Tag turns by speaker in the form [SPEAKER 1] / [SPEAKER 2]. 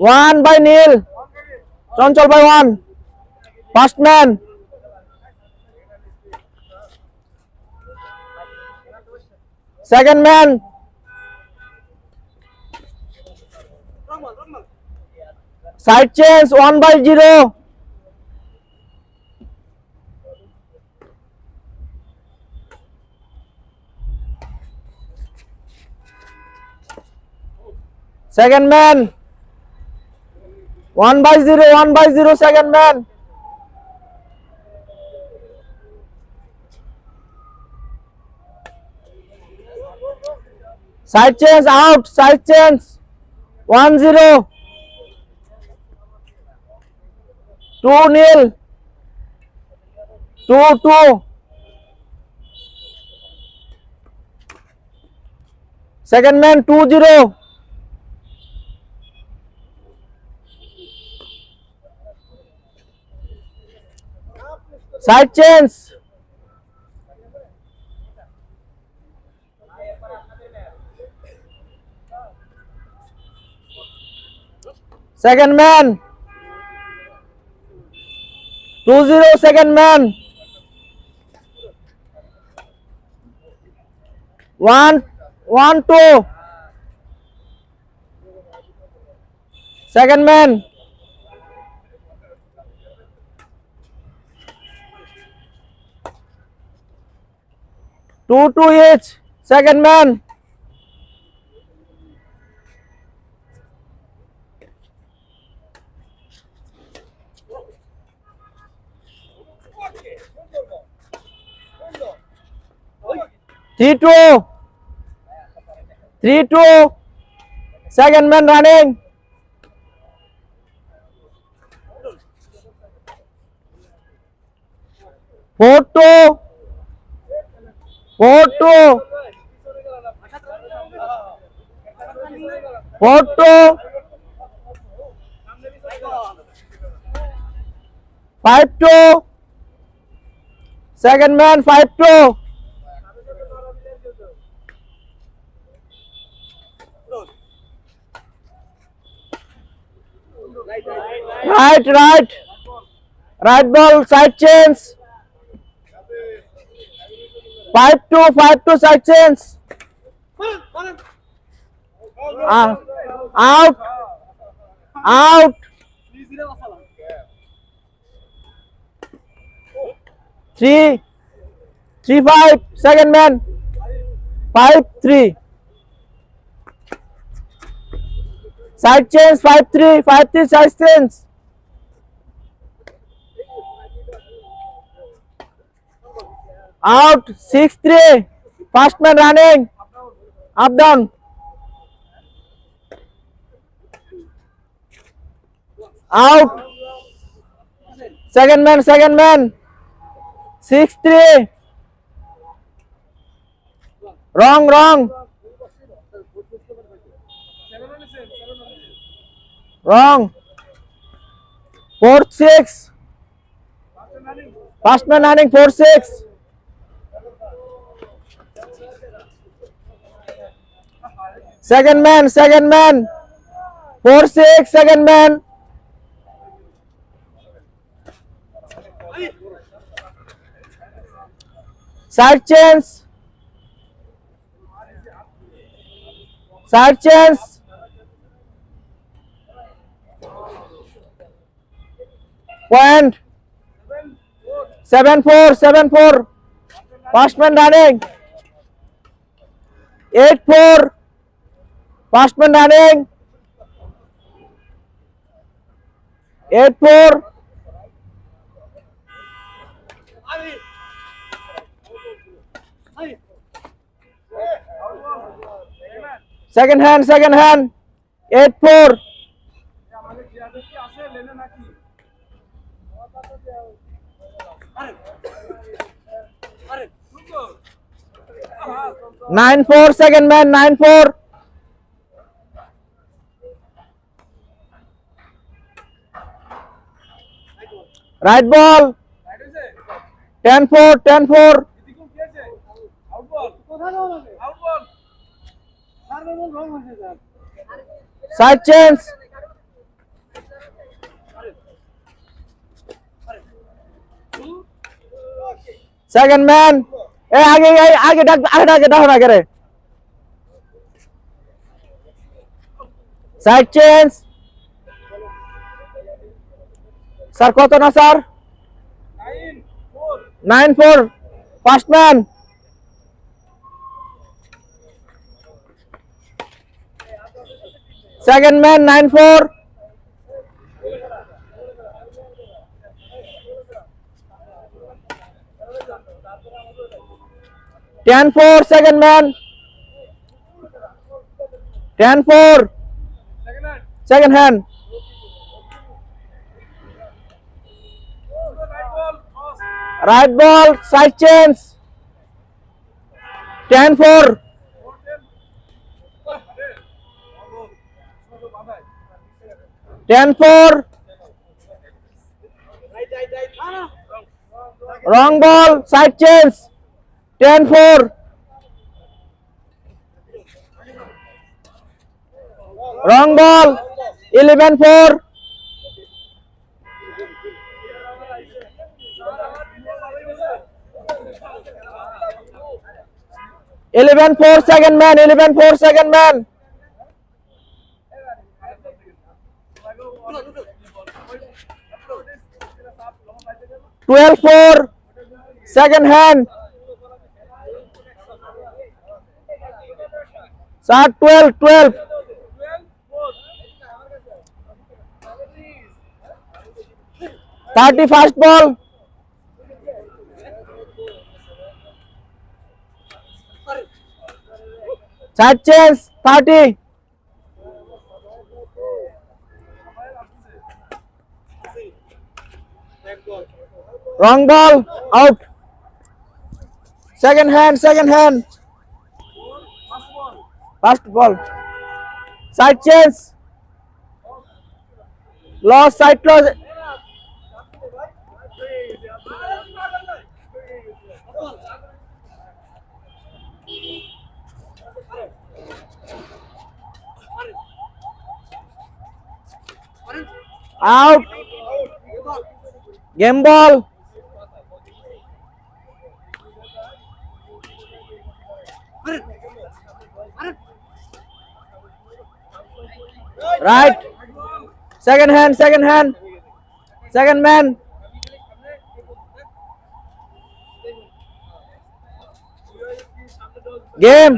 [SPEAKER 1] One by Neil Chanchal by one first man second man side change one by zero Second man. One by zero, one by zero, second man. Side change out, side change. One zero. Two nil. Two two. Second man two zero. Side chance. Second man. 2-0 second man. 1-2. One, man. 2 2 each second man Three two, three two, second man running. Four two, Four two. Five two. Second man five two. Right, right. Right ball, side. Five two, five two, side change. Ah, out. Out. Three. Three five. Second man. Five three. Side change. Five three. Five out six three first man running up down out second man second man six three wrong wrong wrong fourth six first man running fourth six Second man, second man. Four six, second man. Side change. Side change. Point. Seven four, seven four. First man running. Eight four. First man running. Eight four. Second hand, second hand. Eight four. Nine four, second man, nine four. Right ball ten four ten four side change second man এ, আগে আগে ডাক, আগে ডাকে, ডাকো না করে side change sir, কত না, sir? Nine four, first man. Second man, nine four. Ten four, second man. Ten four Second hand. Right ball side change ten four ten four wrong ball side change ten four wrong ball eleven four eleven four second man eleven four second man twelve four second hand sir twelve twelve thirty first ball Side change thirty. Wrong ball out. Second hand, second hand. First ball. Side change. Loss, side loss. Out. Game ball. Right. Second hand second hand. Second man. Game.